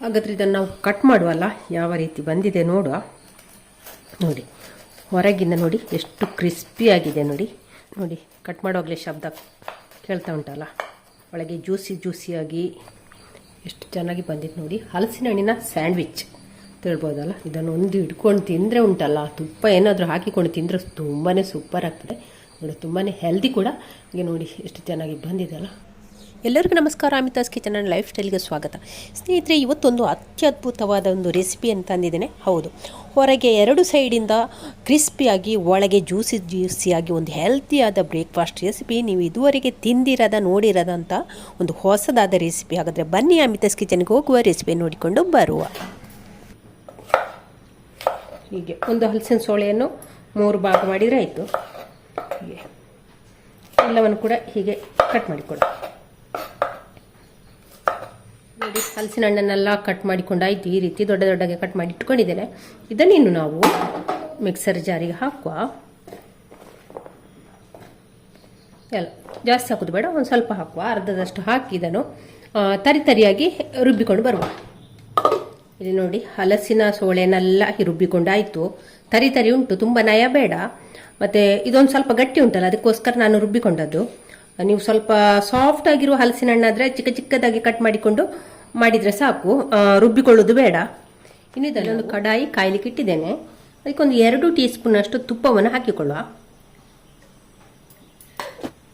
ಹಾಗಾದ್ರೆ ಇದನ್ನು ನಾವು ಕಟ್ ಮಾಡುವಲ್ಲ? ಯಾವ ರೀತಿ ಬಂದಿದೆ ನೋಡುವ? ನೋಡಿ, ಹೊರಗಿಂದ ನೋಡಿ ಎಷ್ಟು ಕ್ರಿಸ್ಪಿ ಆಗಿದೆ ನೋಡಿ. ನೋಡಿ ಕಟ್ ಮಾಡುವಾಗಲೇ ಶಬ್ದ ಕೇಳ್ತಾ ಉಂಟಲ್ಲ? ಒಳಗೆ ಜ್ಯೂಸಿ ಜ್ಯೂಸಿಯಾಗಿ ಎಷ್ಟು ಚೆನ್ನಾಗಿ ಬಂದಿತ್ತು ನೋಡಿ. ಹಲಸಿನ ಹಣ್ಣಿನ ಸ್ಯಾಂಡ್ವಿಚ್ ತಿಳ್ಬೋದಲ್ಲ? ಇದನ್ನು ಒಂದು ಹಿಡ್ಕೊಂಡು ತಿಂದರೆ ಉಂಟಲ್ಲ? ತುಪ್ಪ ಏನಾದರೂ ಹಾಕಿಕೊಂಡು ತಿಂದರೆ ತುಂಬಾ ಸೂಪರ್ ಆಗ್ತದೆ. ನೋಡಿ ತುಂಬಾ ಹೆಲ್ದಿ ಕೂಡ. ಹಾಗೆ ನೋಡಿ, ಎಷ್ಟು ಚೆನ್ನಾಗಿ ಬಂದಿದೆ ಅಲ್ಲ? ಎಲ್ಲರಿಗೂ ನಮಸ್ಕಾರ, ಅಮಿತಾಸ್ ಕಿಚನ್ ಆ್ಯಂಡ್ ಲೈಫ್ ಸ್ಟೈಲ್ಗೆ ಸ್ವಾಗತ. ಸ್ನೇಹಿತರೆ, ಇವತ್ತೊಂದು ಅತ್ಯದ್ಭುತವಾದ ಒಂದು ರೆಸಿಪಿ ಅಂತ ತಂದಿದ್ದೇನೆ ಹೌದು, ಹೊರಗೆ ಎರಡು ಸೈಡಿಂದ ಕ್ರಿಸ್ಪಿಯಾಗಿ ಒಳಗೆ ಜ್ಯೂಸಿ ಜ್ಯೂಸಿಯಾಗಿ ಒಂದು ಹೆಲ್ತಿಯಾದ ಬ್ರೇಕ್ಫಾಸ್ಟ್ ರೆಸಿಪಿ ನೀವು ಇದುವರೆಗೆ ತಿಂದಿರದ ನೋಡಿರೋದಂಥ ಒಂದು ಹೊಸದಾದ ರೆಸಿಪಿ ಹಾಗಾದರೆ ಬನ್ನಿ ಅಮಿತಾಸ್ ಕಿಚನ್ಗೆ ಹೋಗುವ ರೆಸಿಪಿ ನೋಡಿಕೊಂಡು ಬರುವ. ಹೀಗೆ, ಒಂದು ಹಲಸಿನ ಸೋಳೆಯನ್ನು ಮೂರು ಭಾಗ ಮಾಡಿದರೆ ಆಯಿತು. ಹೀಗೆ, ಎಲ್ಲವನ್ನು ಕೂಡ ಹೀಗೆ ಕಟ್ ಮಾಡಿಕೊಳ್ಳಿ ನೋಡಿ, ಹಲಸಿನ ಹಣ್ಣನ್ನೆಲ್ಲ ಕಟ್ ಮಾಡಿಕೊಂಡಾಯ್ತು. ಈ ರೀತಿ ದೊಡ್ಡ ದೊಡ್ಡಗೆ ಕಟ್ ಮಾಡಿ ಇಟ್ಕೊಂಡಿದ್ದೇನೆ. ಇದನ್ನಿನ್ನು ನಾವು ಮಿಕ್ಸರ್ ಜಾರಿಗೆ ಹಾಕುವ? ಎಲ್ಲ, ಜಾಸ್ತಿ ಹಾಕೋದು ಬೇಡ, ಒಂದು ಸ್ವಲ್ಪ ಹಾಕುವ. ಅರ್ಧದಷ್ಟು ಹಾಕಿ ಇದನ್ನು ತರಿ ತರಿಯಾಗಿ ರುಬ್ಬಿಕೊಂಡು ಬರುವ. ಇಲ್ಲಿ ನೋಡಿ, ಹಲಸಿನ ಸೋಳೆನೆಲ್ಲ ರುಬ್ಬಿಕೊಂಡಾಯಿತು. ತರಿ ತರಿ ಉಂಟು, ತುಂಬ ನಯ ಬೇಡ. ಮತ್ತು ಇದೊಂದು ಸ್ವಲ್ಪ ಗಟ್ಟಿ ಉಂಟಲ್ಲ, ಅದಕ್ಕೋಸ್ಕರ ನಾನು ರುಬ್ಬಿಕೊಂಡದ್ದು. ನೀವು ಸ್ವಲ್ಪ ಸಾಫ್ಟ್ ಆಗಿರುವ ಹಲಸಿನ ಹಣ್ಣಾದರೆ ಚಿಕ್ಕ ಚಿಕ್ಕದಾಗಿ ಕಟ್ ಮಾಡಿಕೊಂಡು ಮಾಡಿದರೆ ಸಾಕು. ರುಬ್ಬಿಕೊಳ್ಳೋದು ಬೇಡ. ಇನ್ನು ಇದರಲ್ಲಿ ಒಂದು ಕಡಾಯಿ ಕಾಯ್ಲಿಕ್ಕೆ ಇಟ್ಟಿದ್ದೇನೆ. ಅದಕ್ಕೊಂದು ಎರಡು ಟೀ ಸ್ಪೂನಷ್ಟು ತುಪ್ಪವನ್ನು ಹಾಕಿಕೊಳ್ಳುವ.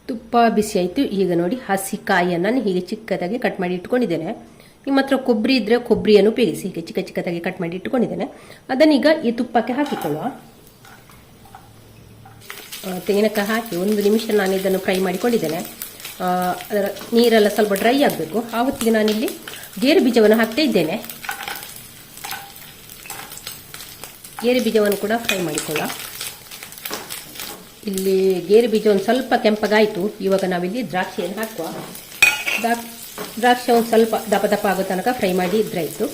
ತುಪ್ಪ ಬಿಸಿ ಆಯಿತು. ಈಗ ನೋಡಿ ಹಸಿ ಕಾಯಿಯನ್ನು ನಾನು ಹೀಗೆ ಚಿಕ್ಕದಾಗಿ ಕಟ್ ಮಾಡಿ ಇಟ್ಕೊಂಡಿದ್ದೇನೆ. ನಿಮ್ಮ ಹತ್ರ ಕೊಬ್ಬರಿ ಇದ್ದರೆ ಕೊಬ್ಬರಿಯನ್ನು ಉಪಯೋಗಿಸಿ. ಹೀಗೆ ಚಿಕ್ಕ ಚಿಕ್ಕದಾಗಿ ಕಟ್ ಮಾಡಿ ಇಟ್ಕೊಂಡಿದ್ದೇನೆ. ಅದನ್ನೀಗ ಈ ತುಪ್ಪಕ್ಕೆ ಹಾಕಿಕೊಳ್ಳುವ. ತೆಂಗಿನಕಾಯಿ ಹಾಕಿ ಒಂದು ನಿಮಿಷ ನಾನು ಇದನ್ನು ಫ್ರೈ ಮಾಡಿಕೊಂಡಿದ್ದೇನೆ. ಅದರ ನೀರೆಲ್ಲ ಸ್ವಲ್ಪ ಡ್ರೈ ಆಗಬೇಕು. ಆ ಹೊತ್ತಿಗೆ ನಾನಿಲ್ಲಿ ಗೇರು ಬೀಜವನ್ನು ಹಾಕ್ತಾ ಇದ್ದೇನೆ. ಗೇರು ಬೀಜವನ್ನು ಕೂಡ ಫ್ರೈ ಮಾಡಿಕೊಳ್ಳ ಇಲ್ಲಿ ಗೇರು ಬೀಜ ಒಂದು ಸ್ವಲ್ಪ ಕೆಂಪಗಾಯಿತು. ಇವಾಗ ನಾವಿಲ್ಲಿ ದ್ರಾಕ್ಷಿಯನ್ನು ಹಾಕುವ. ದ್ರಾಕ್ಷಿ ಒಂದು ಸ್ವಲ್ಪ ದಪ ದಪ ಆಗೋ ತನಕ ಫ್ರೈ ಮಾಡಿ ಇದ್ರಾಯಿತು.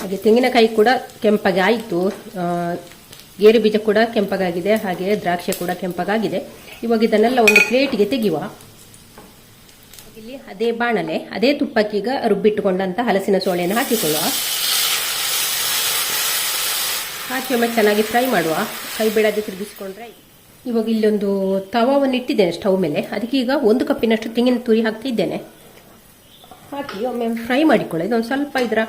ಹಾಗೆ ತೆಂಗಿನಕಾಯಿ ಕೂಡ ಕೆಂಪಗೆ ಆಯಿತು. ಗೇರು ಬೀಜ ಕೂಡ ಕೆಂಪಗಾಗಿದೆ, ಹಾಗೆ ದ್ರಾಕ್ಷಿ ಕೂಡ ಕೆಂಪಗಾಗಿದೆ. ಇವಾಗ ಇದನ್ನೆಲ್ಲ ಒಂದು ಪ್ಲೇಟ್ಗೆ ತೆಗೆಯುವ. ಇಲ್ಲಿ ಅದೇ ಬಾಣಲೆ, ಅದೇ ತುಪ್ಪಕ್ಕೀಗ ರುಬ್ಬಿಟ್ಟುಕೊಂಡಂತ ಹಲಸಿನ ಸೋಳೆಯನ್ನು ಹಾಕಿಕೊಳ್ಳುವ. ಹಾಕಿ ಒಮ್ಮೆ ಚೆನ್ನಾಗಿ ಫ್ರೈ ಮಾಡುವ. ಕೈ ಬಿಡದೆ ತಿರುಗಿಸ್ಕೊಂಡ್ರೆ. ಇವಾಗ ಇಲ್ಲೊಂದು ತವಾವನ್ನು ಇಟ್ಟಿದ್ದೇನೆ ಸ್ಟವ್ ಮೇಲೆ. ಅದಕ್ಕೆ ಈಗ ಒಂದು ಕಪ್ಪಿನಷ್ಟು ತೆಂಗಿನ ತುರಿ ಹಾಕ್ತಿದ್ದೇನೆ ಹಾಕಿ ಒಮ್ಮೆ ಫ್ರೈ ಮಾಡಿಕೊಳ್ಳಿ. ಇದೊಂದು ಸ್ವಲ್ಪ ಇದರ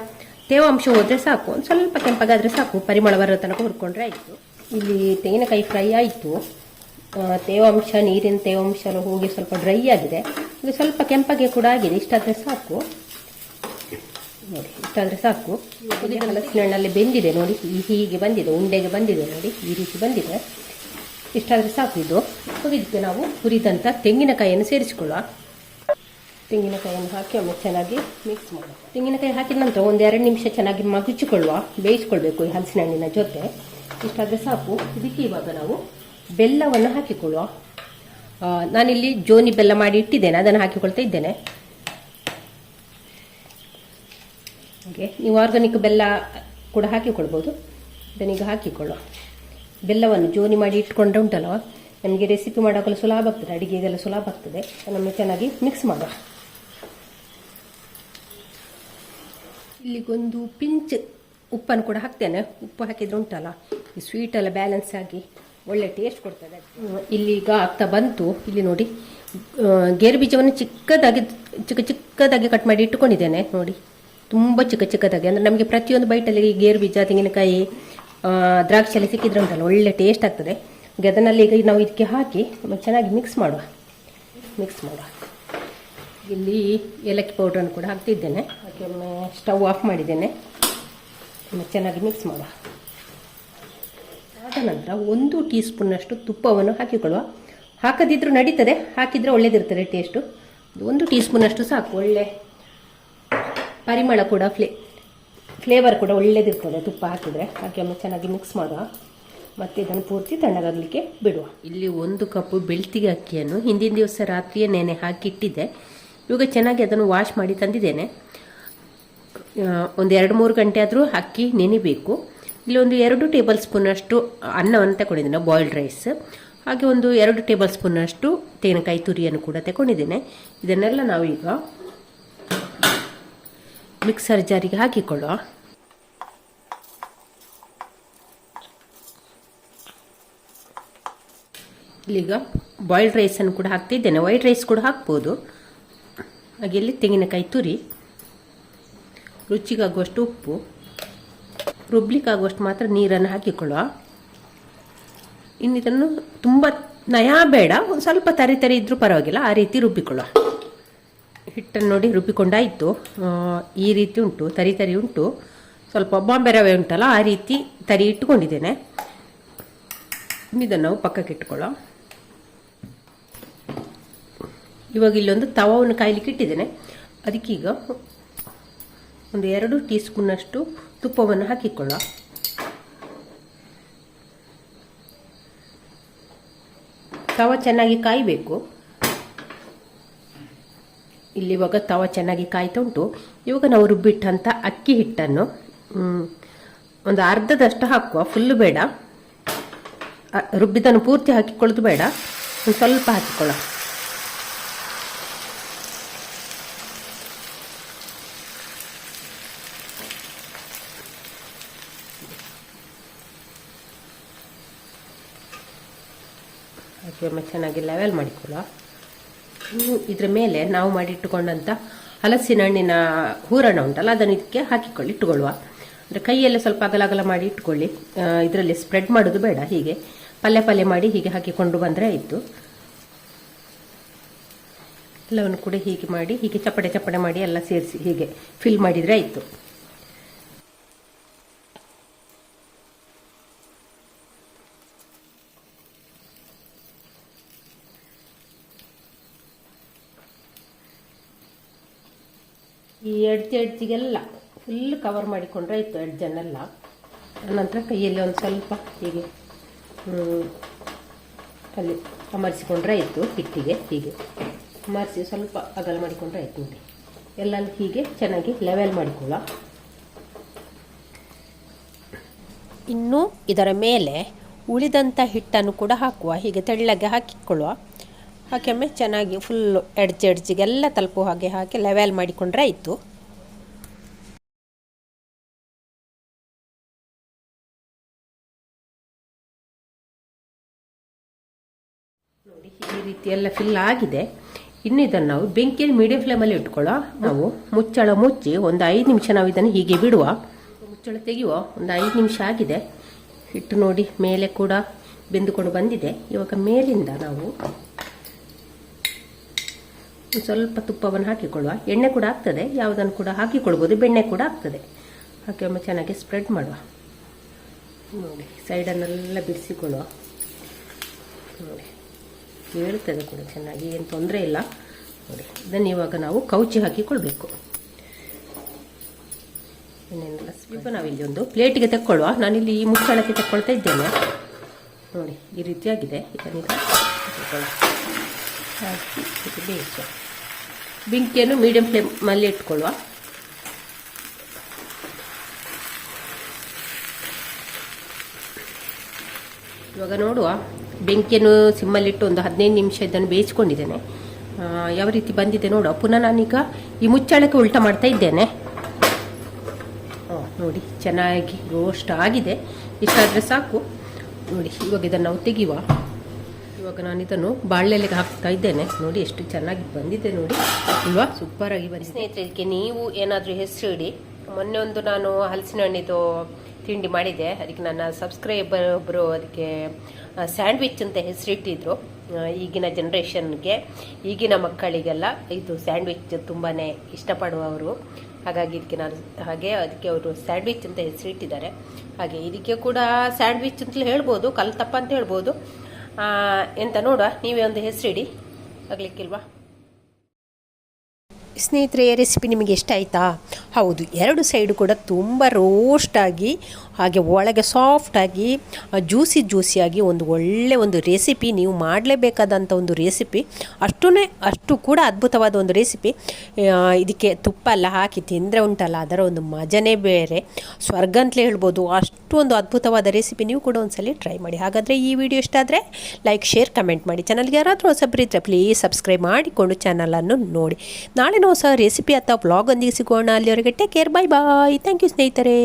ತೇವಾಂಶ ಹೋದರೆ ಸಾಕು. ಒಂದು ಸ್ವಲ್ಪ ಕೆಂಪಗಾದ್ರೆ ಸಾಕು. ಪರಿಮಳ ಬರೋ ತನಕ ಹುರ್ಕೊಂಡ್ರೆ ಆಯಿತು. ಇಲ್ಲಿ ತೆಂಗಿನಕಾಯಿ ಫ್ರೈ ಆಯಿತು. ತೇವಾಂಶ ನೀರಿನ ತೇವಾಂಶ ಹೋಗಿ ಸ್ವಲ್ಪ ಡ್ರೈ ಆಗಿದೆ. ಇದು ಸ್ವಲ್ಪ ಕೆಂಪಗೆ ಕೂಡ ಆಗಿದೆ. ಇಷ್ಟಾದರೆ ಸಾಕು. ನೋಡಿ, ಇಷ್ಟಾದರೆ ಸಾಕು. ಹಣ್ಣಲ್ಲಿ ಬೆಂದಿದೆ ನೋಡಿ. ಹೀಗೆ ಬಂದಿದೆ, ಉಂಡೆಗೆ ಬಂದಿದೆ ನೋಡಿ. ಈ ರೀತಿ ಬಂದಿದೆ. ಇಷ್ಟಾದರೆ ಸಾಕು ಇದು. ಇದಕ್ಕೆ ನಾವು ಹುರಿದಂಥ ತೆಂಗಿನಕಾಯಿಯನ್ನು ಸೇರಿಸಿಕೊಳ್ಳುವ ತೆಂಗಿನಕಾಯಿಯನ್ನು ಹಾಕಿ ಆಮೇಲೆ ಚೆನ್ನಾಗಿ ಮಿಕ್ಸ್ ಮಾಡುವ ತೆಂಗಿನಕಾಯಿ ಹಾಕಿದ ನಂತರ ಒಂದು ಎರಡು ನಿಮಿಷ ಚೆನ್ನಾಗಿ ಮಗುಚಿಕೊಳ್ಳುವ ಬೇಯಿಸ್ಕೊಳ್ಬೇಕು ಈ ಹಲಸಿನ ಹಣ್ಣಿನ ಜೊತೆ. ಇಷ್ಟಾದರೆ ಸಾಕು. ಇದಕ್ಕೆ ಇವಾಗ ನಾವು ಬೆಲ್ಲವನ್ನು ಹಾಕಿಕೊಳ್ಳುವ. ನಾನಿಲ್ಲಿ ಜೋನಿ ಬೆಲ್ಲ ಮಾಡಿ ಇಟ್ಟಿದ್ದೇನೆ, ಅದನ್ನು ಹಾಕಿಕೊಳ್ತಾ ಇದ್ದೇನೆ. ಹಾಗೆ, ನೀವು ಆರ್ಗಾನಿಕ್ ಬೆಲ್ಲ ಕೂಡ ಹಾಕಿಕೊಳ್ಬೋದು. ಇದನ್ನೀಗ ಹಾಕಿಕೊಳ್ಳುವ. ಬೆಲ್ಲವನ್ನು ಜೋನಿ ಮಾಡಿ ಇಟ್ಕೊಂಡ್ರೆ ಉಂಟಲ್ವ? ನಮಗೆ ರೆಸಿಪಿ ಮಾಡೋಕ್ಕಲ್ಲ ಸುಲಭ ಆಗ್ತದೆ, ಅಡಿಗೆಗೆಲ್ಲ ಸುಲಭ ಆಗ್ತದೆ. ನಮಗೆ ಚೆನ್ನಾಗಿ ಮಿಕ್ಸ್ ಮಾಡುವ ಇಲ್ಲಿಗೊಂದು ಪಿಂಚ್ ಉಪ್ಪನ್ನು ಕೂಡ ಹಾಕ್ತೇನೆ. ಉಪ್ಪು ಹಾಕಿದ್ರೆ ಉಂಟಲ್ಲ. ಈ ಸ್ವೀಟ್ ಎಲ್ಲ ಬ್ಯಾಲೆನ್ಸ್ ಆಗಿ ಒಳ್ಳೆ ಟೇಸ್ಟ್ ಕೊಡ್ತದೆ. ಇಲ್ಲಿಗ ಇಲ್ಲಿ ಆಗ್ತಾ ಬಂತು. ಇಲ್ಲಿ ನೋಡಿ. ಗೇರು ಬೀಜವನ್ನು ಚಿಕ್ಕದಾಗಿ, ಚಿಕ್ಕ ಚಿಕ್ಕದಾಗಿ ಕಟ್ ಮಾಡಿ ಇಟ್ಟುಕೊಂಡಿದ್ದೇನೆ. ನೋಡಿ. ತುಂಬ ಚಿಕ್ಕ ಚಿಕ್ಕದಾಗಿ. ಅಂದರೆ ನಮಗೆ ಪ್ರತಿಯೊಂದು ಬೈಟಲ್ಲಿ ಗೇರು ಬೀಜ, ತೆಂಗಿನಕಾಯಿ ದ್ರಾಕ್ಷಿ ಎಲ್ಲ ಸಿಕ್ಕಿದ್ರೆ ಉಂಟಲ್ಲ, ಒಳ್ಳೆ ಟೇಸ್ಟ್ ಆಗ್ತದೆ. ಗದನಲ್ಲಿ ಈಗ ನಾವು ಇದಕ್ಕೆ ಹಾಕಿ, ಚೆನ್ನಾಗಿ ಮಿಕ್ಸ್ ಮಾಡುವ. ಮಿಕ್ಸ್ ಮಾಡುವ. ಇಲ್ಲಿ ಏಲಕ್ಕಿ ಪೌಡ್ರನ್ನು ಕೂಡ ಹಾಕ್ತಿದ್ದೇನೆ. ಹಾಗೆ ಸ್ಟವ್ ಆಫ್ ಮಾಡಿದ್ದೇನೆ. ಚೆನ್ನಾಗಿ ಮಿಕ್ಸ್ ಮಾಡುವ. ಆದ ನಂತರ ಒಂದು ಟೀ ಸ್ಪೂನ್ನಷ್ಟು ತುಪ್ಪವನ್ನು ಹಾಕಿಕೊಳ್ಳುವ. ಹಾಕದಿದ್ದರೂ ನಡೀತದೆ, ಹಾಕಿದರೆ ಒಳ್ಳೇದಿರ್ತದೆ ಟೇಸ್ಟು ಒಂದು ಟೀ ಸ್ಪೂನಷ್ಟು ಸಾಕು, ಒಳ್ಳೆ ಪರಿಮಳ ಕೂಡ ಫ್ಲೇ ಫ್ಲೇವರ್ ಕೂಡ ಒಳ್ಳೇದಿರ್ತದೆ ತುಪ್ಪ ಹಾಕಿದರೆ. ಹಾಗೆ ಒಮ್ಮೆ ಚೆನ್ನಾಗಿ ಮಿಕ್ಸ್ ಮಾಡುವ. ಮತ್ತು ಇದನ್ನು ಪೂರ್ತಿ ತಣ್ಣಗಾಗಲಿಕ್ಕೆ ಬಿಡುವ. ಇಲ್ಲಿ ಒಂದು ಕಪ್ಪು ಬೆಳ್ತಿಗೆ ಅಕ್ಕಿಯನ್ನು ಹಿಂದಿನ ದಿವಸ ರಾತ್ರಿಯೇ ನೆನೆ ಹಾಕಿ ಇಟ್ಟಿದ್ದೆ ಇವಾಗ ಚೆನ್ನಾಗಿ ಅದನ್ನು ವಾಶ್ ಮಾಡಿ ತಂದಿದ್ದೇನೆ. ಒಂದು ಎರಡು ಮೂರು ಗಂಟೆ ಆದರೂ ಅಕ್ಕಿ ನೆನಿಬೇಕು. ಇಲ್ಲಿ ಒಂದು ಎರಡು ಟೇಬಲ್ ಸ್ಪೂನಷ್ಟು ಅನ್ನವನ್ನು ತಗೊಂಡಿದ್ದೇನೆ, ಬಾಯ್ಲ್ಡ್ ರೈಸ್. ಹಾಗೆ ಒಂದು ಎರಡು ಟೇಬಲ್ ಸ್ಪೂನಷ್ಟು ತೆಂಗಿನಕಾಯಿ ತುರಿಯನ್ನು ಕೂಡ ತಗೊಂಡಿದ್ದೇನೆ. ಇದನ್ನೆಲ್ಲ ನಾವೀಗ ಮಿಕ್ಸರ್ ಜಾರಿಗೆ ಹಾಕಿಕೊಳ್ಳುವ. ಇಲ್ಲಿಗ ಬಾಯ್ಲ್ಡ್ ರೈಸನ್ನು ಕೂಡ ಹಾಕ್ತಿದ್ದೇನೆ. ವೈಟ್ ರೈಸ್ ಕೂಡ ಹಾಕ್ಬೋದು. ಹಾಗೆ ಇಲ್ಲಿ ತೆಂಗಿನಕಾಯಿ ತುರಿ, ರುಚಿಗಾಗುವಷ್ಟು ಉಪ್ಪು, ರುಬ್ಲಿಕ್ಕಾಗುವಷ್ಟು ಮಾತ್ರ ನೀರನ್ನು ಹಾಕಿಕೊಳ್ಳುವ. ಇನ್ನಿದನ್ನು ತುಂಬ ನಯ ಬೇಡ, ಒಂದು ಸ್ವಲ್ಪ ತರಿ ತರಿ ಇದ್ದರೂ ಪರವಾಗಿಲ್ಲ, ಆ ರೀತಿ ರುಬ್ಬಿಕೊಳ್ಳುವ. ಹಿಟ್ಟನ್ನು ನೋಡಿ ರುಬ್ಬಿಕೊಂಡಾಯಿತು. ಈ ರೀತಿ ಉಂಟು, ತರಿ ತರಿ ಉಂಟು. ಸ್ವಲ್ಪ ಬಾಂಬೆ ರವೆ ಉಂಟಲ್ಲ, ಆ ರೀತಿ ತರಿ ಇಟ್ಟುಕೊಂಡಿದ್ದೇನೆ. ಇದನ್ನು ಪಕ್ಕಕ್ಕೆ ಇಟ್ಕೊಳ್ಳೋ ಇವಾಗ ಇಲ್ಲೊಂದು ತವವನ್ನು ಕಾಯಲಿಕ್ಕೆ ಇಟ್ಟಿದ್ದೇನೆ. ಅದಕ್ಕೀಗ ಒಂದು ಎರಡು ಟೀ ಸ್ಪೂನಷ್ಟು ತುಪ್ಪವನ್ನು ಹಾಕಿಕೊಳ್ಳ ತವ ಚೆನ್ನಾಗಿ ಕಾಯಬೇಕು. ಇಲ್ಲಿ ಇವಾಗ ತವ ಚೆನ್ನಾಗಿ ಕಾಯ್ತಾ ಉಂಟು. ಇವಾಗ ನಾವು ರುಬ್ಬಿಟ್ಟಂಥ ಅಕ್ಕಿ ಹಿಟ್ಟನ್ನು ಒಂದು ಅರ್ಧದಷ್ಟು ಹಾಕುವ. ಫುಲ್ಲು ಬೇಡ. ರುಬ್ಬಿದನ್ನು ಪೂರ್ತಿ ಹಾಕಿಕೊಳ್ಳೋದು ಬೇಡ. ಒಂದು ಸ್ವಲ್ಪ ಹಾಕಿಕೊಳ್ಳ ಒಮ್ಮೆ ಚೆನ್ನಾಗಿ ಲೆವೆಲ್ ಮಾಡಿಕೊಳ್ಳ ಇದ್ರ ಮೇಲೆ ನಾವು ಮಾಡಿಟ್ಟುಕೊಂಡಂಥ ಹಲಸಿನ ಹಣ್ಣಿನ ಹೂರಣ ಉಂಟಲ್ಲ, ಅದನ್ನು ಇದಕ್ಕೆ ಹಾಕಿಕೊಳ್ಳಿ, ಇಟ್ಟುಕೊಳ್ಳುವ. ಅಂದರೆ ಕೈಯಲ್ಲಿ ಸ್ವಲ್ಪ ಅಗಲ ಅಗಲ ಮಾಡಿ ಇಟ್ಕೊಳ್ಳಿ ಇದರಲ್ಲಿ ಸ್ಪ್ರೆಡ್ ಮಾಡೋದು ಬೇಡ, ಹೀಗೆ ಪಲ್ಯ ಪಲ್ಯ ಮಾಡಿ ಹೀಗೆ ಹಾಕಿಕೊಂಡು ಬಂದರೆ ಆಯಿತು. ಎಲ್ಲವನ್ನು ಕೂಡ ಹೀಗೆ ಮಾಡಿ, ಹೀಗೆ ಚಪ್ಪಡೆ ಚಪ್ಪಡೆ ಮಾಡಿ ಎಲ್ಲ ಸೇರಿಸಿ ಹೀಗೆ ಫಿಲ್ ಮಾಡಿದರೆ ಆಯಿತು. ಎಡ್ಜ್ ಎಡ್ಜಿಗೆಲ್ಲ ಫುಲ್ ಕವರ್ ಮಾಡಿಕೊಂಡ್ರೆ ಆಯಿತು ಎಡ್ಜನ್ನೆಲ್ಲ ನಂತರ ಕೈಯಲ್ಲಿ ಒಂದು ಸ್ವಲ್ಪ ಹೀಗೆ ಅಲ್ಲಿ ಅಮರ್ಸಿಕೊಂಡ್ರೆ ಆಯಿತು, ಹಿಟ್ಟಿಗೆ ಹೀಗೆ. ಅಮರ್ಸಿ ಸ್ವಲ್ಪ ಅಗಲ ಮಾಡಿಕೊಂಡ್ರೆ ಆಯಿತು ನೋಡಿ. ಎಲ್ಲ ಹೀಗೆ ಚೆನ್ನಾಗಿ ಲೆವೆಲ್ ಮಾಡಿಕೊಳ್ಳ. ಇನ್ನು ಇದರ ಮೇಲೆ ಉಳಿದಂಥ ಹಿಟ್ಟನ್ನು ಕೂಡ ಹಾಕುವ, ಹೀಗೆ ತೆಳ್ಳಗೆ ಹಾಕಿಕೊಳ್ಳುವ. ಹಾಕೊಮ್ಮೆ ಚೆನ್ನಾಗಿ ಫುಲ್ಲು ಎಡ್ಜ್ ಎಡ್ಜಿಗೆಲ್ಲ ತಲುಪುವ ಹಾಗೆ ಹಾಕಿ ಲೆವೆಲ್ ಮಾಡಿಕೊಂಡ್ರೆ ಆಯಿತು. ರೀತಿ ಫಿಲ್ ಆಗಿದೆ. ಇನ್ನು ಇದನ್ನು ನಾವು ಬೆಂಕಿಯಲ್ಲಿ ಮೀಡಿಯಂ ಫ್ಲೇಮಲ್ಲಿ ಇಟ್ಕೊಳ್ಳೋ, ನಾವು ಮುಚ್ಚಳ ಮುಚ್ಚಿ ಒಂದು ಐದು ನಿಮಿಷ ನಾವು ಇದನ್ನು ಹೀಗೆ ಬಿಡುವ. ಮುಚ್ಚಳ ತೆಗೆಯುವ ಒಂದು ಐದು ನಿಮಿಷ ಆಗಿದೆ. ಹಿಟ್ಟು ನೋಡಿ, ಮೇಲೆ ಕೂಡ ಬೆಂದುಕೊಂಡು ಬಂದಿದೆ. ಇವಾಗ ಮೇಲಿಂದ ನಾವು ಸ್ವಲ್ಪ ತುಪ್ಪವನ್ನು ಹಾಕಿಕೊಳ್ಳುವ. ಎಣ್ಣೆ ಕೂಡ ಆಗ್ತದೆ, ಯಾವುದನ್ನು ಕೂಡ ಹಾಕಿಕೊಳ್ಬೋದು. ಬೆಣ್ಣೆ ಕೂಡ ಆಗ್ತದೆ. ಹಾಕಿ ಒಮ್ಮೆ ಚೆನ್ನಾಗಿ ಸ್ಪ್ರೆಡ್ ಮಾಡುವ. ನೋಡಿ ಸೈಡನ್ನೆಲ್ಲ ಬಿಡಿಸಿಕೊಳ್ಳುವ. ನೋಡಿ. ಹೇಳ್ತದೆ ಕೂಡ ಚೆನ್ನಾಗಿ ಏನು ತೊಂದರೆ ಇಲ್ಲ. ನೋಡಿ ಇದನ್ನು ಇವಾಗ ನಾವು ಕೌಚಿ ಹಾಕಿಕೊಳ್ಬೇಕು. ಇನ್ನೇನಿಲ್ಲ ಸ್ವಲ್ಪ ನಾವಿಲ್ಲಿ ಒಂದು ಪ್ಲೇಟಿಗೆ ತೆಕ್ಕೊಳ್ಳುವ. ನಾನಿಲ್ಲಿ ಈ ಮುಚ್ಚಳಕ್ಕೆ ತೆಕ್ಕೊಳ್ತಾ ಇದ್ದೇನೆ. ನೋಡಿ ಈ ರೀತಿಯಾಗಿದೆ. ಇದನ್ನೀಗ. ಹಾಕಿ ಇದು ಬೇಯಿಸುವ. ಬೆಂಕಿಯನ್ನು ಮೀಡಿಯಂ ಫ್ಲೇಮಲ್ಲಿ ಇಟ್ಕೊಳ್ಳುವ. ಇವಾಗ ನೋಡುವ. ಬೆಂಕಿಯನ್ನು ಸಿಮ್ಮಲ್ಲಿಟ್ಟು ಒಂದು ಹದಿನೈದು ನಿಮಿಷ ಇದನ್ನು ಬೇಯಿಸ್ಕೊಂಡಿದ್ದೇನೆ. ಯಾವ ರೀತಿ ಬಂದಿದೆ ನೋಡು. ಪುನಃ ನಾನೀಗ ಈ ಮುಚ್ಚಳಕ್ಕೆ ಉಲ್ಟ ಮಾಡ್ತಾ ಇದ್ದೇನೆ. ನೋಡಿ, ಚೆನ್ನಾಗಿ ರೋಸ್ಟ್ ಆಗಿದೆ. ಇಷ್ಟಾದರೆ ಸಾಕು. ನೋಡಿ, ಇವಾಗ ಇದನ್ನು ನಾವು ತೆಗೆಯುವ. ಇವಾಗ ನಾನು ಇದನ್ನು ಬಾಳೆಲೆಗೆ ಹಾಕ್ತಾ ಇದ್ದೇನೆ. ನೋಡಿ, ಎಷ್ಟು ಚೆನ್ನಾಗಿ ಬಂದಿದೆ ನೋಡಿ. ಅಲ್ವಾ? ಸೂಪರಾಗಿ ಬಂದಿದೆ. ಸ್ನೇಹಿತರೆ, ಇದಕ್ಕೆ ನೀವು ಏನಾದರೂ ಹೆಸರು ಇಡಿ. ಮೊನ್ನೆ ಒಂದು ನಾನು ಹಲಸಿನ ಹಣ್ಣಿದು ತಿಂಡಿ ಮಾಡಿದೆ. ಅದಕ್ಕೆ ನನ್ನ ಸಬ್ಸ್ಕ್ರೈಬರ್ ಒಬ್ಬರು ಅದಕ್ಕೆ ಸ್ಯಾಂಡ್ವಿಚ್ ಅಂತ ಹೆಸರಿಟ್ಟಿದ್ರು. ಈಗಿನ ಜನ್ರೇಷನ್ಗೆ ಈಗಿನ ಮಕ್ಕಳಿಗೆಲ್ಲ ಇದು ಸ್ಯಾಂಡ್ವಿಚ್ ತುಂಬಾ ಇಷ್ಟಪಡುವವರು. ಹಾಗಾಗಿ ಇದಕ್ಕೆ ನಾನು, ಹಾಗೆ ಅದಕ್ಕೆ ಅವರು ಸ್ಯಾಂಡ್ವಿಚ್ ಅಂತ ಹೆಸರಿಟ್ಟಿದ್ದಾರೆ. ಹಾಗೆ ಇದಕ್ಕೆ ಕೂಡ ಸ್ಯಾಂಡ್ವಿಚ್ ಅಂತಲೇ ಹೇಳ್ಬೋದು, ಕಲ್ತಪ್ಪ ಅಂತ ಹೇಳ್ಬೋದು. ಎಂತ ನೋಡುವ, ನೀವೇ ಒಂದು ಹೆಸರಿಡಿ. ಆಗ್ಲಿಕ್ಕಿಲ್ವಾ? ಸ್ನೇಹಿತರೆ ರೆಸಿಪಿ ನಿಮಗೆ ಇಷ್ಟ ಆಯಿತಾ? ಹೌದು, ಎರಡು ಸೈಡು ಕೂಡ ತುಂಬ ರೋಸ್ಟಾಗಿ ಹಾಗೆ ಒಳಗೆ ಸಾಫ್ಟಾಗಿ ಜ್ಯೂಸಿ ಜ್ಯೂಸಿಯಾಗಿ ಒಂದು ಒಳ್ಳೆ ಒಂದು ರೆಸಿಪಿ ನೀವು ಮಾಡಲೇಬೇಕಾದಂಥ ಒಂದು ರೆಸಿಪಿ ಅಷ್ಟೂ ಅಷ್ಟು ಕೂಡ ಅದ್ಭುತವಾದ ಒಂದು ರೆಸಿಪಿ ಇದಕ್ಕೆ ತುಪ್ಪ ಎಲ್ಲ ಹಾಕಿ ತಿಂದರೆ ಉಂಟಲ್ಲ, ಅದರ ಒಂದು ಮಜನೇ ಬೇರೆ. ಸ್ವರ್ಗ ಅಂತಲೇ ಹೇಳ್ಬೋದು, ಅಷ್ಟು ಒಂದು ಅದ್ಭುತವಾದ ರೆಸಿಪಿ ನೀವು ಕೂಡ ಒಂದ್ಸಲಿ ಟ್ರೈ ಮಾಡಿ. ಹಾಗಾದರೆ ಈ ವಿಡಿಯೋ ಇಷ್ಟ ಆದರೆ ಲೈಕ್ ಶೇರ್ ಕಮೆಂಟ್ ಮಾಡಿ. ಚಾನಲ್ಗೆ ಯಾರಾದರೂ ಹೊಸಬ್ರಿದ್ರೆ ಪ್ಲೀಸ್ ಸಬ್ಸ್ಕ್ರೈಬ್ ಮಾಡಿಕೊಂಡು ಚಾನಲನ್ನು ನೋಡಿ. ನಾಳೆ ಹೊಸ ರೆಸಿಪಿ ಅಥವಾ ವ್ಲಾಗೊಂದಿಗೆ ಸಿಗೋಣ. ಅಲ್ಲಿವರೆಗೆ take care bye bye thank you ಸ್ನೇಹಿತರೆ.